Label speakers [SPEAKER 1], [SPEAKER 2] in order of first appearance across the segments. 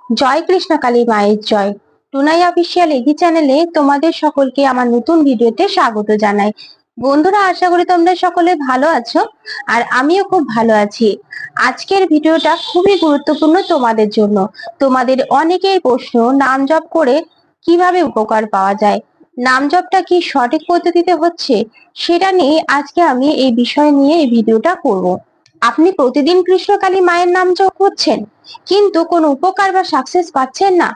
[SPEAKER 1] জয় কৃষ্ণ কালী মায়ের জয়। টুনাই official eggy চ্যানেলে তোমাদের সকলকে আমার নতুন ভিডিওতে স্বাগত জানাই। বন্ধুরা, আশা করি তোমরা সকলে ভালো আছো আর আমিও খুব ভালো আছি। আজকের ভিডিওটা খুবই গুরুত্বপূর্ণ তোমাদের জন্য। তোমাদের অনেকেই প্রশ্ন, নাম জপ করে কীভাবে উপকার পাওয়া যায়? নাম জপটা কি সঠিক পদ্ধতিতে হচ্ছে? সেটা নিয়ে আজকে আমি এই বিষয় নিয়ে এই ভিডিওটা করব। আপনি প্রতিদিন কৃষ্ণকালী মায়ের নাম জপ করছেন, কিন্তু কোনো উপকার বা সাকসেস পাচ্ছেন না।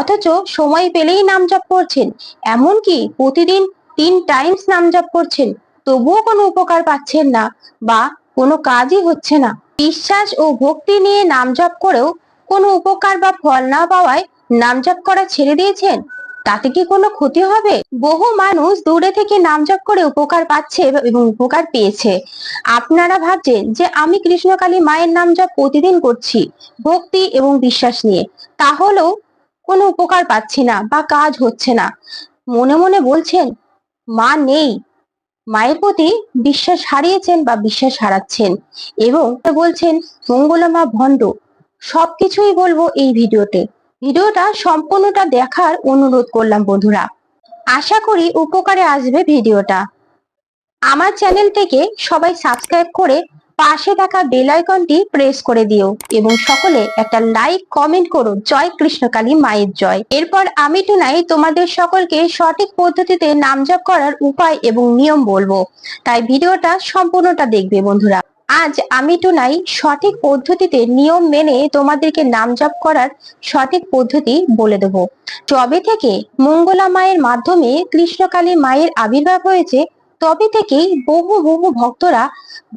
[SPEAKER 1] অথচ সময় পেলেই নাম জপ করছেন, এমনকি প্রতিদিন তিন টাইমস নাম জপ করছেন, তবুও কোনো উপকার পাচ্ছেন না বা কোনো কাজই হচ্ছে না। বিশ্বাস ও ভক্তি নিয়ে নাম জপ করেও কোনো উপকার বা ফল না পাওয়ায় নাম জপ করা ছেড়ে দিয়েছেন? তাতে কি কোনো ক্ষতি হবে? বহু মানুষ দূরে থেকে নাম জপ করে উপকার পাচ্ছে এবং উপকার পেয়েছে। আপনারা ভাবছেন যে আমি কৃষ্ণকালী মায়ের নাম জপ প্রতিদিন করছি, ভক্তি এবং বিশ্বাস নিয়ে। তাহলেও কোনো উপকার পাচ্ছি না বা কাজ হচ্ছে না। মনে মনে বলছেন, মা নেই। মায়ের প্রতি বিশ্বাস হারিয়েছেন বা বিশ্বাস হারাচ্ছেন এবং বলছেন মঙ্গলমা ভণ্ড। সবকিছুই বলব এই ভিডিওতে। ভিডিওটা সম্পূর্ণটা দেখার অনুরোধ করলাম বন্ধুরা। আশা করি উপকারে আসবে ভিডিওটা। আমার চ্যানেলটিকে সবাই সাবস্ক্রাইব করে পাশে থাকা বেল আইকনটি প্রেস করে দিও এবং সকলে একটা লাইক, কমেন্ট করো। জয় কৃষ্ণকালী মায়ের জয়। এরপর আমি টুনাই তোমাদের সকলকে সঠিক পদ্ধতিতে নাম জপ করার উপায় এবং নিয়ম বলব। তাই ভিডিওটা সম্পূর্ণটা দেখবে বন্ধুরা। আজ আমি টুনাই সঠিক পদ্ধতিতে নিয়ম মেনে তোমাদেরকে নাম জপ করার সঠিক পদ্ধতি বলে দেব। তবে থেকে মঙ্গলা মায়ের মাধ্যমে কৃষ্ণকালী মায়ের আবির্ভাব হয়েছে, তবে থেকেই বহু বহু ভক্তরা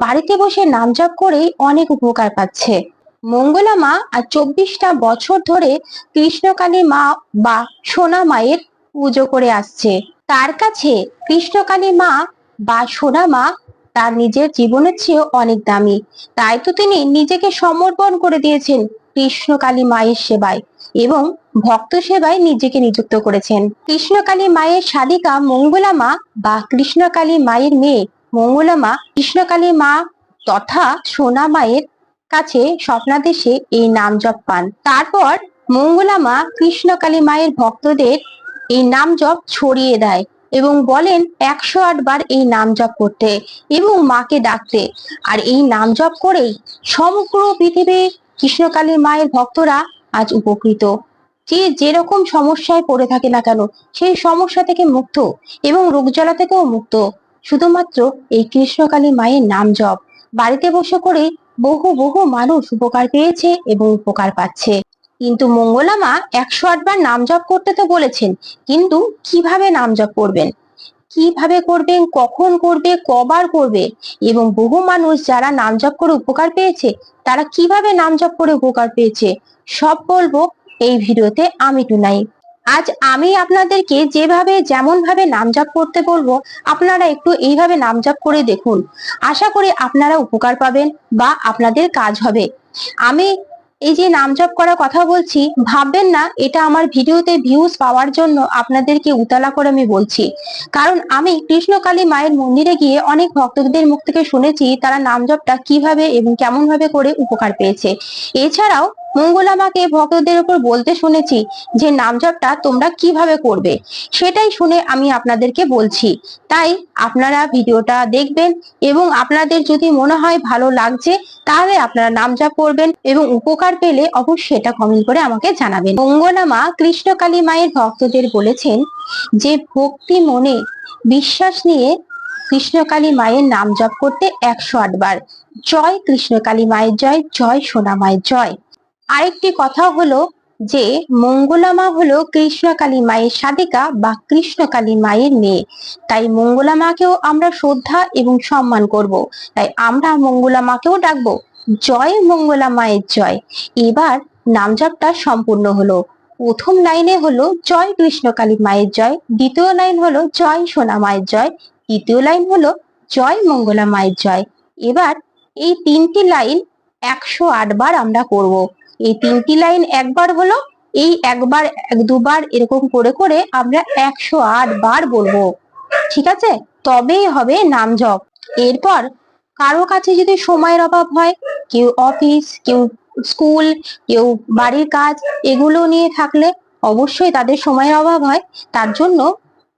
[SPEAKER 1] বাড়িতে বসে নাম জপ করেই অনেক উপকার পাচ্ছে। মঙ্গলা মা আর চব্বিশটা বছর ধরে কৃষ্ণকালী মা বা সোনা মায়ের পুজো করে আসছে। তার কাছে কৃষ্ণকালী মা বা সোনা মা তার নিজের জীবনের চেয়েও অনেক দামি। তাই তো তিনি নিজেকে সমর্পণ করে দিয়েছেন কৃষ্ণকালী মায়ের সেবায় এবং ভক্ত সেবায় নিজেকে নিযুক্ত করেছেন। কৃষ্ণকালী মায়ের শালিকা মঙ্গলা মা বা কৃষ্ণকালী মায়ের মেয়ে মঙ্গলা মা, কৃষ্ণকালী মা তথা সোনা মায়ের কাছে স্বপ্নাদেশে এই নাম জপ পান। তারপর মঙ্গলা মা কৃষ্ণকালী মায়ের ভক্তদের এই নাম জপ ছড়িয়ে দেয়। এবং বলেন, একশো আট বার এই নাম জপ করতে এবং মাকে ডাকতে। আর এই নাম জপ করেই সমগ্র পৃথিবী কৃষ্ণকালী মায়ের ভক্তরা আজ উপকৃত। যে যেরকম সমস্যায় পড়ে থাকে না কেন, সেই সমস্যা থেকে মুক্ত এবং রোগজ্বালা থেকেও মুক্ত। শুধুমাত্র এই কৃষ্ণকালী মায়ের নাম জপ। বাড়িতে বসে করে বহু বহু মানুষ উপকার পেয়েছে এবং উপকার পাচ্ছে। কিন্তু মঙ্গলা মা একশো আটবার নাম জপ করতে তো বলেছেন, কিন্তু কীভাবে নাম জপ করবেন? কীভাবে করবেন? কখন করবে? কবার করবে? এবং বহু মানুষ যারা নাম জপ করে উপকার পেয়েছে, তারা কীভাবে নাম জপ করে উপকার পেয়েছে? সব বলব এই ভিডিওতে আমি টুনাই। আজ আমি আপনাদেরকে যেভাবে যেমন ভাবে নাম জপ করতে বলব, আপনারা একটু এইভাবে নাম জপ করে দেখুন। আশা করি আপনারা উপকার পাবেন বা আপনাদের কাজ হবে। আমি এই যে নাম জপ করার কথা বলছি, ভাববেন না, এটা আমার ভিডিওতে ভিউজ পাওয়ার জন্য আপনাদেরকে উতলা করে আমি বলছি। কারণ আমি কৃষ্ণকালী মায়ের মন্দিরে গিয়ে অনেক ভক্তদের মুখ থেকে শুনেছি তারা নাম জপটা কীভাবে এবং কেমন ভাবে করে উপকার পেয়েছে। এছাড়াও মঙ্গলা মাকে ভক্তদের উপর বলতে শুনেছি যে নাম জপটা তোমরা কীভাবে করবে। সেটাই শুনে আমি আপনাদেরকে বলছি। তাই আপনারা ভিডিওটা দেখবেন এবং আপনাদের যদি মনে হয় ভালো লাগছে, তাহলে আপনারা নাম জপ করবেন এবং উপকার পেলে অবশ্যই এটা কমেন্ট করে আমাকে জানাবেন। মঙ্গলা মা কৃষ্ণকালী মায়ের ভক্তদের বলেছেন যে, ভক্তি মনে বিশ্বাস নিয়ে কৃষ্ণকালী মায়ের নাম জপ করতে একশো আটবার। জয় কৃষ্ণকালী মায়ের জয় জয় সোনা মায়ের জয়। আরেকটি কথা হলো যে, মঙ্গলামা হলো কৃষ্ণকালী মায়ের সাধিকা বা কৃষ্ণকালী মায়ের মেয়ে। তাই মঙ্গলামাকেও আমরা শ্রদ্ধা এবং সম্মান করব। তাই আমরা মঙ্গলা মাকেও ডাকবো। জয় মঙ্গলা মায়ের জয়। এবার নামজাপটা সম্পূর্ণ হলো। প্রথম লাইনে হলো, জয় কৃষ্ণকালী মায়ের জয়। দ্বিতীয় লাইন হলো, জয় সোনা মায়ের জয়। তৃতীয় লাইন হলো, জয় মঙ্গলা মায়ের জয়। এবার এই তিনটি লাইন একশো আট বার আমরা করব। এই তিনটি লাইন একবার হলো, এই একবার, এক দুবার এরকম করে করে আমরা একশো আট বার বলব। ঠিক আছে? তবেই হবে নাম জপ এরপর কারও কাছে যদি সময়ের অভাব হয়, কেউ অফিস, কেউ স্কুল, কেউ বাড়ির কাজ, এগুলো নিয়ে থাকলে অবশ্যই তাদের সময়ের অভাব হয়। তার জন্য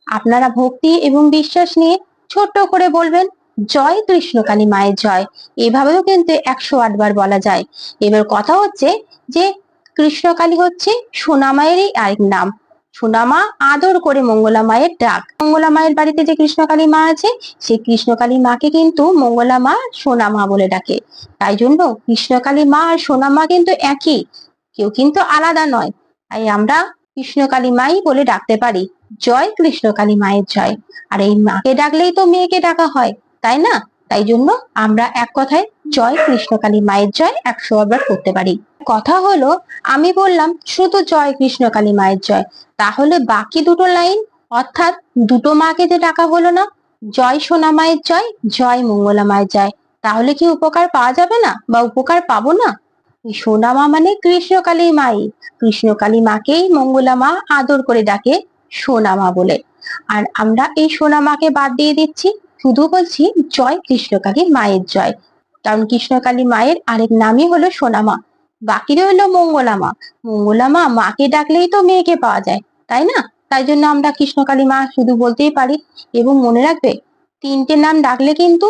[SPEAKER 1] আপনারা ভক্তি এবং বিশ্বাস নিয়ে ছোট্ট করে বলবেন জয় কৃষ্ণকালী মায়ের জয়। এভাবেও কিন্তু একশো আট বার বলা যায়। এবার কথা হচ্ছে যে কৃষ্ণকালী হচ্ছে সোনা মায়েরই আরেক নাম। সোনামা আদর করে মঙ্গলা মায়ের ডাক। মঙ্গলা মায়ের বাড়িতে যে কৃষ্ণকালী মা আছে, সেই কৃষ্ণকালী মাকে কিন্তু মঙ্গলা মা সোনা মা বলে ডাকে। তাই জন্য কৃষ্ণকালী মা আর সোনা মা কিন্তু একই। কেউ কিন্তু আলাদা নয়। তাই আমরা কৃষ্ণকালী মাই বলে ডাকতে পারি। জয় কৃষ্ণকালী মায়ের জয়। আর এই মাকে ডাকলেই তো মেয়েকে ডাকা হয়। তাই না? তাই জন্য আমরা এক কথায় জয়, কৃষ্ণকালী মায়ের জয় একশো বার করতে পারি। কথা হলো, আমি বললাম শুধু জয়, কৃষ্ণকালী মায়ের জয়। তাহলে বাকি দুটো লাইন, অর্থাৎ দুটো মাকে যে ডাকা হলো না, জয় সোনা মায়ের জয় জয় মঙ্গলা মায়ের জয়। তাহলে কি উপকার পাওয়া যাবে না বা উপকার পাবো না? সোনা মা মানে কৃষ্ণকালী মাই। কৃষ্ণকালী মাকেই মঙ্গলা মা আদর করে ডাকে সোনা মা বলে। আর আমরা এই সোনা মাকে বাদ দিয়ে দিচ্ছি। শুধু বলছি, জয় কৃষ্ণকালী মায়ের জয়। কারণ কৃষ্ণকালী মায়ের আরেক নামই হলো সোনামা। বাকি রইল মঙ্গলা মা মঙ্গলা মা মাকে ডাকলেই তো মেয়েকে পাওয়া যায়, তাই না? তাই জন্য আমরা কৃষ্ণকালী মা শুধু বলতেই পারি। এবং মনে রাখবে, তিনটে নাম ডাকলে কিন্তু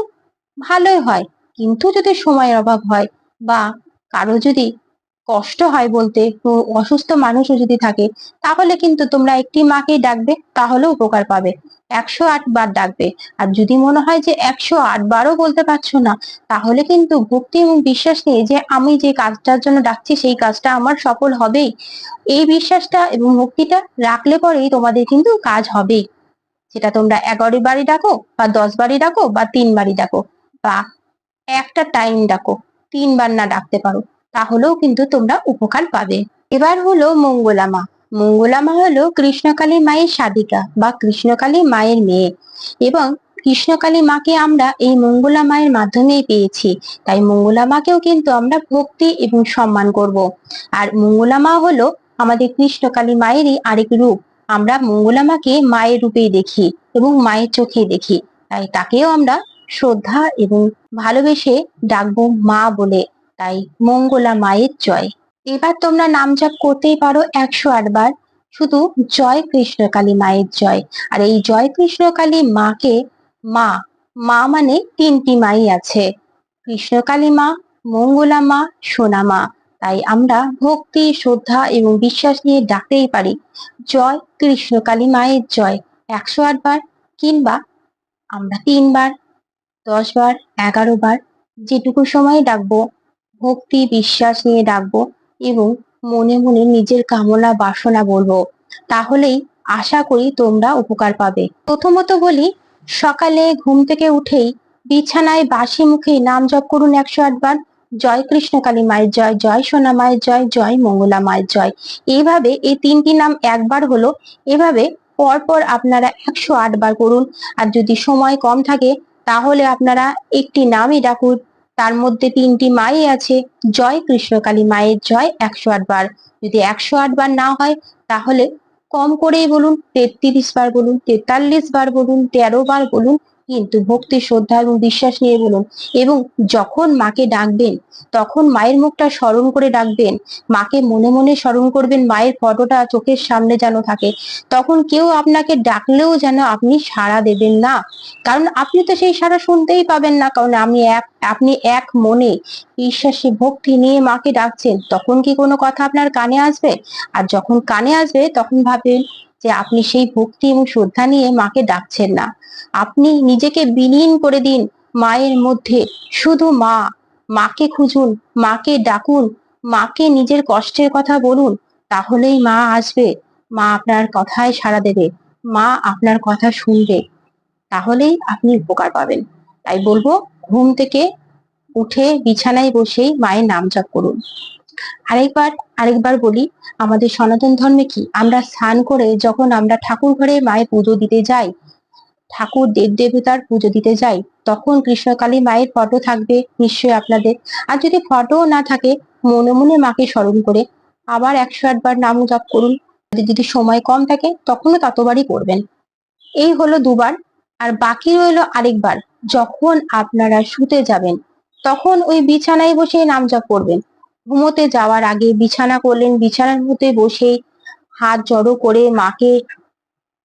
[SPEAKER 1] ভালোই হয়। কিন্তু যদি সময়ের অভাব হয় বা কারও যদি কষ্ট হয় বলতে অসুস্থ মানুষও যদি থাকে, তাহলে কিন্তু তোমরা একটি মাকেই ডাকবে, তাহলে উপকার পাবে। একশো আট বার ডাকবে। আর যদি মনে হয় যে একশো আট বারও বলতে পারছ না, তাহলে কিন্তু ভক্তি এবং বিশ্বাস নিয়ে যে আমি যে কাজটার জন্য ডাকছি, সেই কাজটা আমার সফল হবেই। এই বিশ্বাসটা এবং ভক্তিটা রাখলে পরেই তোমাদের কিন্তু কাজ হবেই। সেটা তোমরা এগারো বাড়ি ডাকো, বা দশ বাড়ি ডাকো, বা তিন বাড়ি ডাকো, বা একটা টাইম ডাকো, তিনবার না ডাকতে পারো, তাহলেও কিন্তু তোমরা উপকার পাবে। এবার হলো মঙ্গলামা মঙ্গলামা হলো কৃষ্ণকালী মায়ের সাধিকা বা কৃষ্ণকালী মায়ের মেয়ে। এবং কৃষ্ণকালী মাকে আমরা এই মঙ্গলা মায়ের মাধ্যমেই পেয়েছি। তাই মঙ্গলা মাকেও কিন্তু আমরা ভক্তি এবং সম্মান করব। আর মঙ্গলা মা হলো আমাদের কৃষ্ণকালী মায়েরই আরেক রূপ। আমরা মঙ্গলা মাকে মায়ের রূপেই দেখি এবং মায়ের চোখেই দেখি। তাই তাকেও আমরা শ্রদ্ধা এবং ভালোবেসে ডাকবো মা বলে। তাই মঙ্গলা মায়ের জয়। এবার তোমরা নাম জপ করতেই পারো একশো আটবার শুধু জয় কৃষ্ণ কালী মায়ের জয়। আর এই জয় কৃষ্ণ কালী মাকে মা মা মানে তিনটি মাই আছে। কৃষ্ণকালী মা, মঙ্গলা মা, সোনা মা। তাই আমরা ভক্তি, শ্রদ্ধা এবং বিশ্বাস নিয়ে ডাকতেই পারি, জয় কৃষ্ণকালী মায়ের জয়। একশো আটবার কিংবা আমরা তিনবার দশ বার, এগারো বার, যেটুকু সময় ডাকবো, ভক্তি, বিশ্বাস নিয়ে ডাকবো এবং মনে মনে নিজের কামনা বাসনা বলব। তাহলেই আশা করি তোমরা উপকার পাবে। প্রথমত বলি, সকালে ঘুম থেকে উঠেই বিছানায় বাসি মুখে নাম জপ করুন একশো আটবার জয় কৃষ্ণকালী মায়ের জয় জয় সোনা মায়ের জয় জয় মঙ্গলা মায়ের জয়। এইভাবে এই তিনটি নাম একবার হলো, এভাবে পরপর আপনারা একশো বার করুন। আর যদি সময় কম থাকে, তাহলে আপনারা একটি নামই ডাকুন তার মধ্যে তিনটি মাই আছে। জয় কৃষ্ণকালী মায়ের জয় একশো আট বার। যদি একশো আট বার না হয়, তাহলে কম করেই বলুন, তেত্রিশ বার বলুন, তেতাল্লিশ বার বলুন, তেরো বার বলুন, কিন্তু ভক্তি, শ্রদ্ধা এবং বিশ্বাস নিয়ে বলুন। এবং যখন মাকে ডাকবেন, তখন মায়ের মুখটা স্মরণ করে ডাকবেন। মাকে মনে মনে স্মরণ করবেন, মায়ের ফটোটা চোখের সামনে যেন থাকে। তখন কেউ আপনাকে ডাকলেও যেন আপনি সাড়া দেবেন না। কারণ আপনি তো সেই সাড়া শুনতেই পাবেন না, কারণ আমি এক, আপনি এক মনে বিশ্বাসী ভক্তি নিয়ে মাকে ডাকছেন, তখন কি কোনো কথা আপনার কানে আসবে? আর যখন কানে আসবে, তখন ভাবেন যে আপনি সেই ভক্তি এবং শ্রদ্ধা নিয়ে মাকে ডাকছেন না। আপনি নিজেকে বিলীন করে দিন মায়ের মধ্যে, শুধু মা, মাকে খুঁজুন, মাকে ডাকুন, মাকে নিজের কষ্টের কথা বলুন, তাহলেই মা আসবে, মা আপনার কথায় সাড়া দেবে, মা আপনার কথা শুনবে। তাহলেই আপনি উপকার পাবেন। তাই বলব, ঘুম থেকে উঠে বিছানায় বসেই মায়ের নাম জপ করুন। আরেকবার আরেকবার বলি, আমাদের সনাতন ধর্মে কি? আমরা স্নান করে যখন আমরা ঠাকুর ঘরে মায়ের পুজো দিতে যাই, ঠাকুর দেব দেবতার পুজো দিতে যাই, তখন কৃষ্ণকালী মায়ের ফটো থাকবে নিশ্চয়ই আপনাদের। আর যদি ফটো না থাকে, মনে মনে মাকে স্মরণ করে আবার একশো আটবার নাম জপ করুন। যদি সময় কম থাকে, তখনও ততবারই করবেন। এই হলো দুবার আর বাকি রইল আরেকবার। যখন আপনারা শুতে যাবেন, তখন ওই বিছানায় বসে নাম জপ করবেন। ঘুমোতে যাওয়ার আগে বিছানা করলেন, বিছানার মধ্যে বসে হাত জড়ো করে মাকে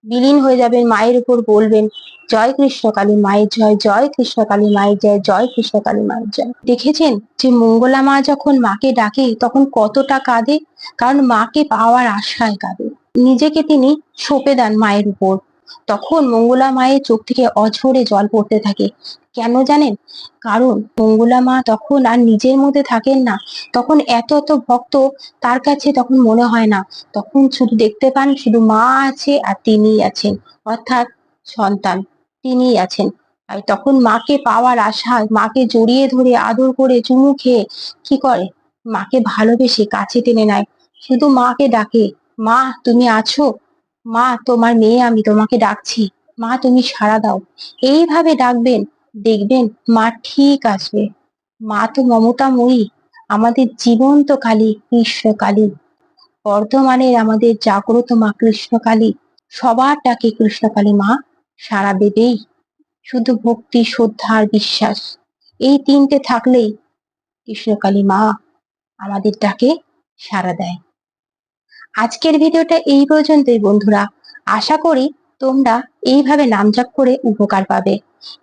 [SPEAKER 1] বিলীন হয়ে যাবেন, মায়ের উপর বলবেন, জয় কৃষ্ণ কালী মায়ের জয় জয় কৃষ্ণ কালী মায়ের জয় জয় কৃষ্ণ কালী মায়ের জয়। দেখেছেন যে মঙ্গলা মা যখন মাকে ডাকে, তখন কতটা কাঁদে, কারণ মাকে পাওয়ার আশায় কাঁদে। নিজেকে তিনি সঁপে দেন মায়ের উপর। তখন মঙ্গলা মায়ের চোখ থেকে অঝরে জল পড়তে থাকে। কেন জানেন? কারণ মঙ্গলা মা তখন আর নিজের মধ্যে থাকেন না। তখন এত এত ভক্ত তার কাছে তখন মনে হয় না। তখন শুধু দেখতে পান শুধু মা আছে আর তিনিই আছেন। অর্থাৎ সন্তান, তিনিই আছেন। আর তখন মাকে পাওয়ার আশায় মাকে জড়িয়ে ধরে আদর করে চুমু খেয়ে কি করে? মাকে ভালোবেসে কাছে টেনে নেয়। শুধু মাকে ডাকে, মা, তুমি আছো? মা, তোমার মেয়ে, আমি তোমাকে ডাকছি। মা, তুমি সাড়া দাও। এইভাবে ডাকবেন, দেখবেন মা ঠিক আসবে। মা তো মমতাময়ী, আমাদের জীবন্ত কালী কৃষ্ণকালী বর্ধমানের আমাদের জাগ্রত মা কৃষ্ণকালী সবার ডাকে কৃষ্ণকালী মা সারা দেবেই। শুধু ভক্তি, শ্রদ্ধা আর বিশ্বাস। এই তিনটে থাকলেই কৃষ্ণকালী মা, আমাদের ডাকে সাড়া দেয়। আজকের ভিডিওটা এই পর্যন্তই, বন্ধুরা। আশা করি তোমরা এইভাবে নাম জপ করে উপকার পাবে।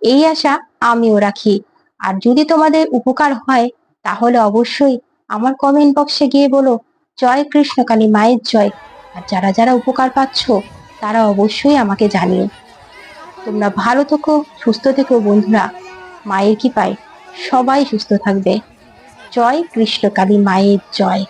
[SPEAKER 1] এই আশা আমিও রাখি। আর যদি তোমাদের উপকার হয়, তাহলে অবশ্যই আমার কমেন্ট বক্সে গিয়ে বলো, জয় কৃষ্ণকালী, মায়ের জয়। আর যারা যারা উপকার পাচ্ছ, তারা অবশ্যই আমাকে জানিও। তোমরা ভালো থেকো, সুস্থ থেকো, বন্ধুরা। মায়ের কি পায় সবাই সুস্থ থাকবে। জয় কৃষ্ণকালী, মায়ের জয়।